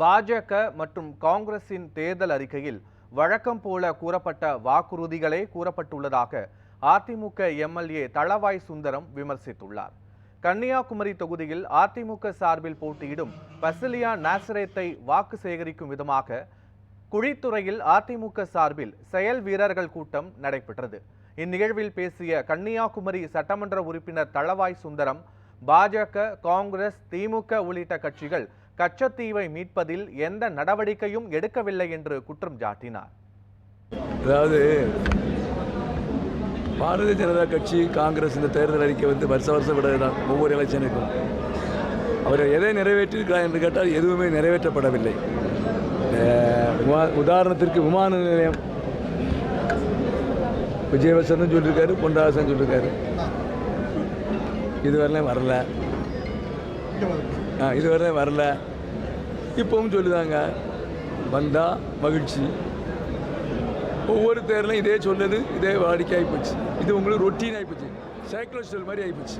பாஜக மற்றும் காங்கிரசின் தேர்தல் அறிக்கையில் வழக்கம் போல கூறப்பட்ட வாக்குறுதிகளே கூறப்பட்டுள்ளதாக அதிமுக எம்எல்ஏ தளவாய் சுந்தரம் விமர்சித்துள்ளார். கன்னியாகுமரி தொகுதியில் அதிமுக சார்பில் போட்டியிடும் பசிலியா நாசரேத்தை வாக்கு சேகரிக்கும் விதமாக குழித்துறையில் அதிமுக சார்பில் செயல் வீரர்கள் கூட்டம் நடைபெற்றது. இந்நிகழ்வில் பேசிய கன்னியாகுமரி சட்டமன்ற உறுப்பினர் தளவாய் சுந்தரம் பாஜக காங்கிரஸ் திமுக உள்ளிட்ட கட்சிகள் கச்சத்தீவை மீட்பதில் எந்த நடவடிக்கையும் எடுக்கவில்லை என்று குற்றம் சாட்டினார். அதாவது பாரதிய ஜனதா கட்சி காங்கிரஸ் இந்த தேர்தல் அறிக்கை வந்து வருஷ வருஷம் விடுறதுதான் ஒவ்வொரு எலெக்ஷனுக்கும். அவர் எதை நிறைவேற்றியிருக்கிறார் என்று கேட்டால் எதுவுமே நிறைவேற்றப்படவில்லை. உதாரணத்திற்கு விமான நிலையம். விஜயவசனும் சொல்லியிருக்காரு பொன்ராசன் சொல்லியிருக்காரு. இதுவரையிலும் வரல. ஆ இதுவரையிலும் வரல. இப்பவும் சொல்லுதாங்க. வந்தால் மகிழ்ச்சி. ஒவ்வொரு தேர்தலும் இதே சொல்லுது இதே வாடிக்கை ஆகிப்போச்சு இது உங்களுக்கு ரொட்டீன் ஆகிப்போச்சு சைக்கிள் மாதிரி ஆகிப்போச்சு